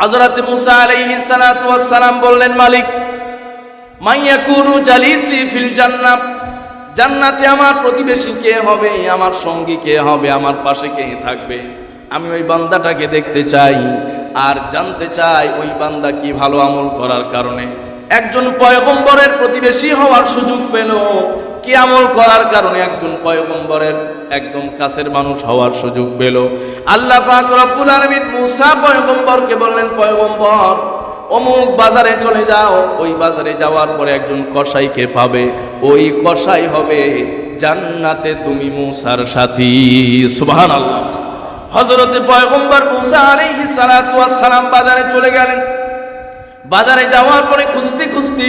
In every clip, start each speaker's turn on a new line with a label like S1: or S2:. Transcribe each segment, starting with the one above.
S1: হজরত মুসা আলাইহি সালাম বললেন, মালিক মাইয়াকুনু জালিসি ফিল জান্নাত, জান্নাতে আমার প্রতিবেশী কে হবে, আমার সঙ্গী কে হবে, আমার পাশে কে থাকবে? আমি ওই বান্দাটাকে দেখতে চাই আর জানতে চাই ওই বান্দা কি ভালো আমল করার কারণে। একজন পয়গম্বরের প্রতিবেশী হওয়ার সুযোগ পেল, কি আমল করার কারণে একজন পয়গম্বরের একদম কাছের মানুষ হওয়ার সুযোগ পেল। আল্লাহ রব্বুল আলামিন মুসা পয়গম্বরকে বললেন, পয়গম্বর, অমুক বাজারে চলে যাও। ওই বাজারে যাওয়ার পরে একজন কসাইকে পাবে। ওই কসাই হবে জান্নাতে তুমি মুসার সাথী। সুবহান আল্লাহ হজরতে পয়গম্বর মুসা আলাইহি সালাতু সালাম বাজারে চলে গেলেন। বাজারে যাওয়ার পরে খুঁজতে খুঁজতে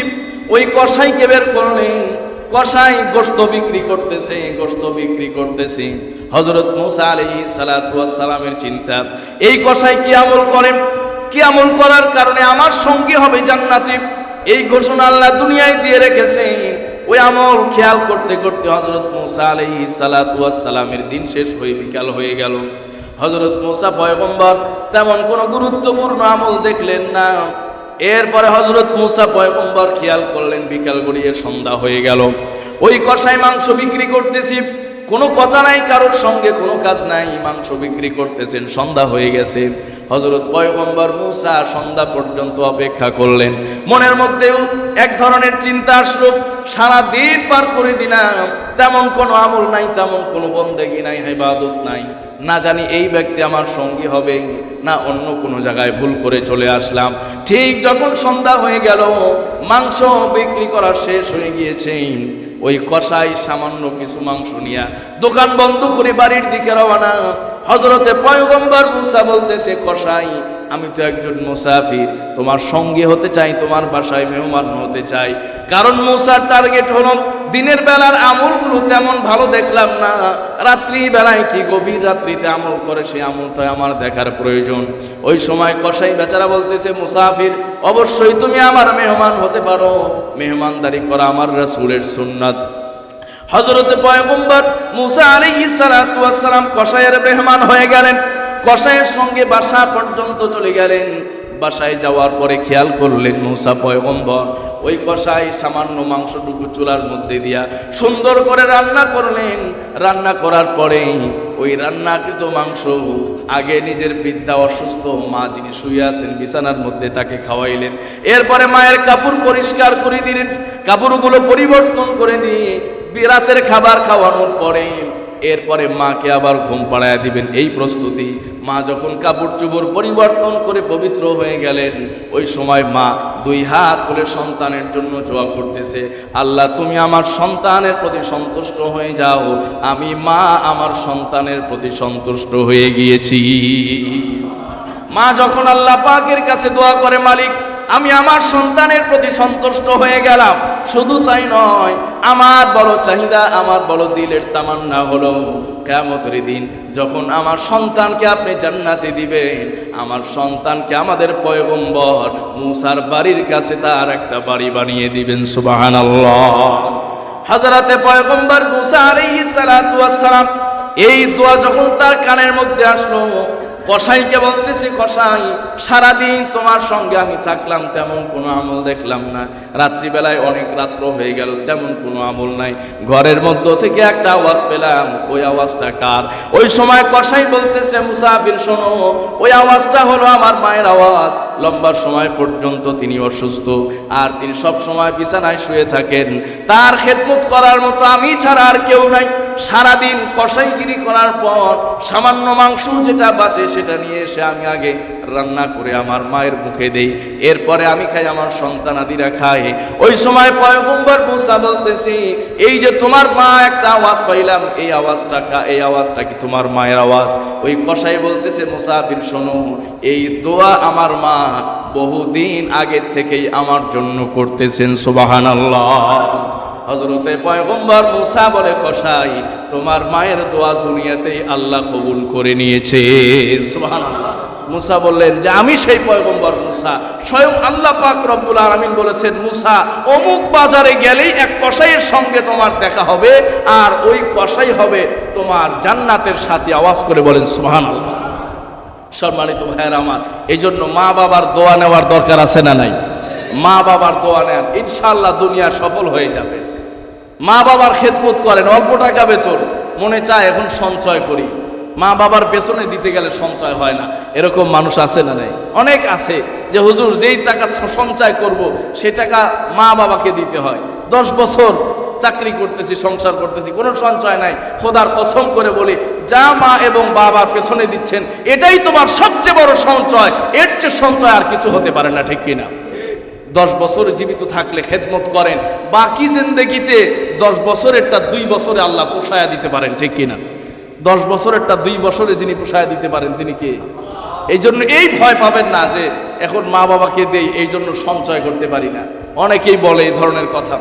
S1: ওই কসাইকে বের করলেন। কসাই গোস্ত বিক্রি করতেছে গোস্ত বিক্রি করতেছে। হজরত মুসা আলাইহি সালাতু সালামের চিন্তা, এই কসাই কি আমল করেন? কি আমল করার কারণে আমার সঙ্গী হবে জান্নাতি? এই ঘোষণা আল্লাহ দুনিয়ায় দিয়ে রেখেছে। ওই আমল খেয়াল করতে করতে হজরত মুসা আলাইহি সালাতু সালামের দিন শেষ হয়ে বিকাল হয়ে গেল। হজরত মুসা পয়গম্বর তেমন কোনো গুরুত্বপূর্ণ আমল দেখলেন না। এরপরে হজরত মুসা পয়গম্বর খেয়াল করলেন, বিকাল গড়িয়ে সন্ধ্যা হয়ে গেল। ওই কষায় মাংস বিক্রি করতেছি। কোনো কথা নাই, কারোর সঙ্গে কোনো কাজ নাই, মাংস বিক্রি করতেছেন, সন্ধ্যা হয়ে গেছে। হজরত পয়গম্বর মুসা সন্ধ্যা পর্যন্ত অপেক্ষা করলেন। মনের মধ্যেও এক ধরনের চিন্তা আসলো, সারা দিন পার করে দিলাম, তেমন কোনো আমল নাই, তেমন কোনো বন্দেগি নাই, ইবাদত নাই। না জানি এই ব্যক্তি আমার সঙ্গী হবে, না অন্য কোনো জায়গায় ভুল করে চলে আসলাম। ঠিক যখন সন্ধ্যা হয়ে গেল, মাংস বিক্রি করা শেষ হয়ে গিয়েছে। ওই কষাই সামান্য কিছু মাংস নিয়া দোকান বন্ধ করে বাড়ির দিকে রওনা। হজরতে পয়গম্বর মুসা বলতেছে কষাই আমি তো একজন মুসাফির, তোমার সঙ্গে হতে চাই, তোমার বাসায় মেহমান হতে চাই। কারণ মুসার টার্গেট হলো, দিনের বেলার আমলগুলো তেমন ভালো দেখলাম না। রাত্রি বেলায় কি গভীর রাত্রিতে আমল করে সে আমলটা আমার দেখার প্রয়োজন। ওই সময় কসাই বেচারা বলতেছে, মুসাফির, অবশ্যই তুমি আমার মেহমান হতে পারো। মেহমানদারি করা আমার রাসূলের সুন্নাত। হজরতে পয়গম্বর মুসা ওয়াস সালাম কসাইয়ের মেহমান হয়ে গেলেন। কসাইয়ের সঙ্গে বাসা পর্যন্ত চলে গেলেন। বাসায় যাওয়ার পরে খেয়াল করলেন মুসা পয়গম্বর। ওই কষাই সামান্য মাংসটুকু চুলার মধ্যে দিয়া সুন্দর করে রান্না করলেন। রান্না করার পরে ওই রান্নাকৃত মাংস আগে নিজের বিদ্যা অসুস্থ মা যিনি শুয়ে আছেন বিছানার মধ্যে তাকে খাওয়াইলেন। এরপরে মায়ের কাপড় পরিষ্কার করে দিলেন। কাপড়গুলো পরিবর্তন করে দিয়ে বিরাতের খাবার খাওয়ানোর পরে এরপরে মাকে আবার ঘুম পাড়ায় দিবেন। এই প্রস্তুতি, মা যখন কাপড় চুপড় পরিবর্তন করে পবিত্র হয়ে গেলেন, ওই সময় মা দুই হাত তুলে সন্তানের জন্য জোয়া করতেছে, আল্লাহ, তুমি আমার সন্তানের প্রতি সন্তুষ্ট হয়ে যাও। আমি মা আমার সন্তানের প্রতি সন্তুষ্ট হয়ে গিয়েছি। মা যখন আল্লাহ পাকের কাছে দোয়া করে, মালিক আমি আমার সন্তানের প্রতি সন্তুষ্ট হয়ে গেলাম। শুধু তাই নয়, আমার বড় চাহিদা, আমার বড় দিলের তামান্না হলো কেমতের দিন। যখন আমার সন্তানকে আপনি জান্নাতে দিবেন, আমার সন্তানকে আমাদের পয়গম্বর মুসার বাড়ির কাছে তার একটা বাড়ি বানিয়ে দিবেন সুবাহান হাজারাতে পয়গম্বর মুসা আলাইহিস সালাম, এই দোয়া যখন তার কানের মধ্যে আসলো কসাইকে বলতেছে কসাই সারাদিন তোমার সঙ্গে আমি থাকলাম, তেমন কোনো আমল দেখলাম না। রাত্রিবেলায় অনেক রাত্র হয়ে গেল, তেমন কোনো আমল নাই। ঘরের মধ্য থেকে একটা আওয়াজ পেলাম, ওই আওয়াজটা কার? ওই সময় কসাই বলতেছে, মুসাফির, শোনো, ওই আওয়াজটা হলো আমার মায়ের আওয়াজ। লম্বা সময় পর্যন্ত তিনি অসুস্থ, আর তিনি সব সময় বিছানায় শুয়ে থাকেন। তার খেদমত করার মতো আমি ছাড়া আর কেউ নাই। সারাদিন কষাইগিরি করার পর সামান্য মাংস যেটা বাঁচে সেটা নিয়ে এসে আমি আগে রান্না করে আমার মায়ের মুখে দেই। এরপরে আমি খাই আমার সন্তানাদিরা খায়। ওই সময় পয়গম্বর মুসা বলতেছি, এই যে তোমার মা একটা আওয়াজ পাইলাম, এই আওয়াজটা এই আওয়াজটা কি তোমার মায়ের আওয়াজ? ওই কষাই বলতেছে মুসাফির শোনো, এই দোয়া আমার মা বহুদিন আগের থেকেই আমার জন্য করতেছেন সুবাহান আল্লাহ হজরতে পয়গম্বর মুসা বলে কষাই তোমার মায়ের দোয়া দুনিয়াতেই আল্লাহ কবুল করে নিয়েছে। সুবহানাল্লাহ। মুসা বললেন যে, আমি সেই পয়গম্বর মুসা। স্বয়ং আল্লাহ পাক রব্বুল আলামিন বলেছেন, মুসা, অমুক বাজারে গেলেই এক কসাইয়ের সঙ্গে তোমার দেখা হবে, আর ওই কসাই হবে তোমার জান্নাতের সাথে। আওয়াজ করে বলেন, সুবহানাল্লাহ। সম্মানিত ভাইয়ের আমার এই জন্য মা বাবার দোয়া নেওয়ার দরকার আছে না নাই? মা বাবার দোয়া নেন ইনশাল্লাহ দুনিয়া সফল হয়ে যাবে। মা বাবার খেদমত করেন, অল্প টাকা বেতন, মনে চায় এখন সঞ্চয় করি। মা বাবার পেছনে দিতে গেলে সঞ্চয় হয় না। এরকম মানুষ আছে না নাই? অনেক আছে যে, হুজুর, যেই টাকা সঞ্চয় করব, সে টাকা মা বাবাকে দিতে হয়। দশ বছর চাকরি করতেছি, সংসার করতেছি, কোনো সঞ্চয় নাই। খোদার কসম করে বলি, যা মা এবং বাবার পেছনে দিচ্ছেন, এটাই তোমার সবচেয়ে বড় সঞ্চয়। এর চেয়ে সঞ্চয় আর কিছু হতে পারে না, ঠিক কিনা? দশ বছর জীবিত থাকলে খেদমত করেন, বাকি জিন্দেগিতে দশ বছরেরটা দুই বছরে আল্লাহ পোষায়া দিতে পারেন, ঠিক কিনা? দশ বছরেরটা দুই বছরে যিনি পোষায়া দিতে পারেন, তিনি কে? এই জন্য এই ভয় পাবেন না যে, এখন মা বাবাকে দেই এই জন্য সঞ্চয় করতে পারি না। অনেকেই বলে এই ধরনের কথা।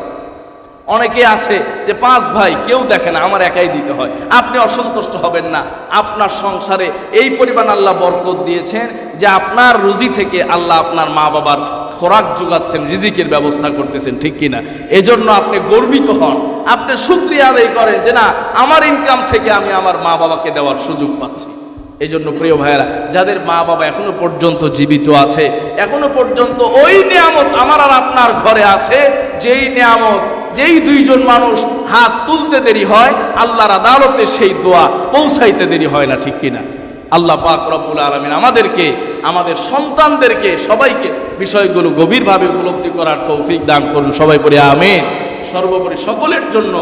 S1: অনেকে আছে যে, পাঁচ ভাই, কেউ দেখে না, আমার একাই দিতে হয়। আপনি অসন্তুষ্ট হবেন না। আপনার সংসারে এই পরিমাণ আল্লাহ বরকত দিয়েছেন যে, আপনার রুজি থেকে আল্লাহ আপনার মা বাবার খোরাক যোগাচ্ছেন, রিজিকের ব্যবস্থা করতেছেন, ঠিক কিনা? এজন্য আপনি গর্বিত হন। আপনি শুক্রিয়া আদায় করেন যে, না, আমার ইনকাম থেকে আমি আমার মা বাবাকে দেওয়ার সুযোগ পাচ্ছি। এই জন্য প্রিয় ভাইয়েরা, যাদের মা বাবা এখনও পর্যন্ত জীবিত আছে, এখনও পর্যন্ত ওই নিয়ামত আমার আর আপনার ঘরে আছে যেই নিয়ামত, যেই দুইজন মানুষ হাত তুলতে দেরি হয়, আল্লাহর আদালতে সেই দোয়া পৌঁছাইতে দেরি হয় না, ঠিক কিনা? আল্লাহ পাক রব্বুল আলমিন আমাদেরকে, আমাদের সন্তানদেরকে, সবাইকে বিষয়গুলো গভীরভাবে উপলব্ধি করার তৌফিক দান করুন। সবাই করে আমি সর্বোপরি সকলের জন্য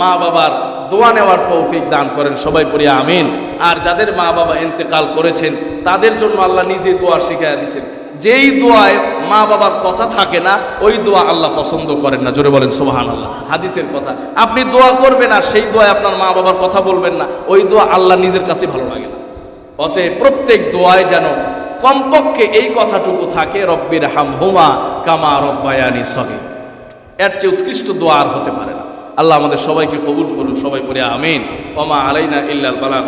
S1: মা বাবার দোয়া নেওয়ার তৌফিক দান করেন, সবাই পড়ে আমিন। আর যাদের মা বাবা ইন্তেকাল করেছেন, তাদের জন্য আল্লাহ নিজে দোয়া শিখাইয়া দিয়েছেন যেই দোয়ায় মা বাবার কথা থাকে না, ওই দোয়া আল্লাহ পছন্দ করেন না। জোরে বলেন সোহান আল্লাহ হাদিসের কথা। আপনি দোয়া করবেন আর সেই দোয়ায় আপনার মা বাবার কথা বলবেন না, ওই দোয়া আল্লাহ নিজের কাছে ভালো লাগে না। অতএব প্রত্যেক দোয়ায় যেন কমপক্ষে এই কথাটুকু থাকে রব্বির হাম হুমা কামা রব্বায়ানি সবে এর চেয়ে উৎকৃষ্ট দোয়া আর হতে পারে আল্লাহ আমাদের সবাইকে কবুল করুন সবাই করে আমিন। ওমা আলাইনা ইল্লাল বালা